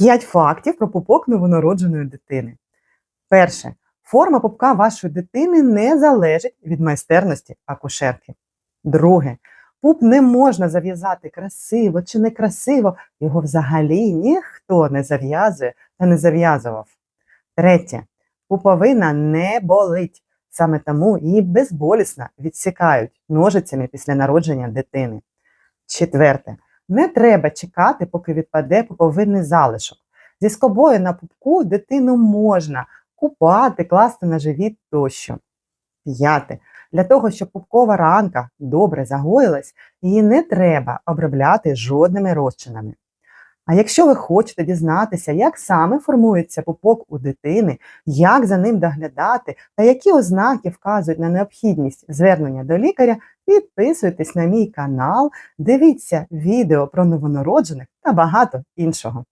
П'ять фактів про пупок новонародженої дитини. Перше. Форма пупка вашої дитини не залежить від майстерності акушерки. Друге. Пуп не можна зав'язати красиво чи некрасиво, його взагалі ніхто не зав'язує та не зав'язував. Третє. Пуповина не болить. Саме тому її безболісно відсікають ножицями після народження дитини. Четверте. Не треба чекати, поки відпаде пуповинний залишок. Зі скобою на пупку дитину можна купати, класти на живіт тощо. П'яте. Для того, щоб пупкова ранка добре загоїлась, її не треба обробляти жодними розчинами. А якщо ви хочете дізнатися, як саме формується пупок у дитини, як за ним доглядати та які ознаки вказують на необхідність звернення до лікаря, підписуйтесь на мій канал, дивіться відео про новонароджених та багато іншого.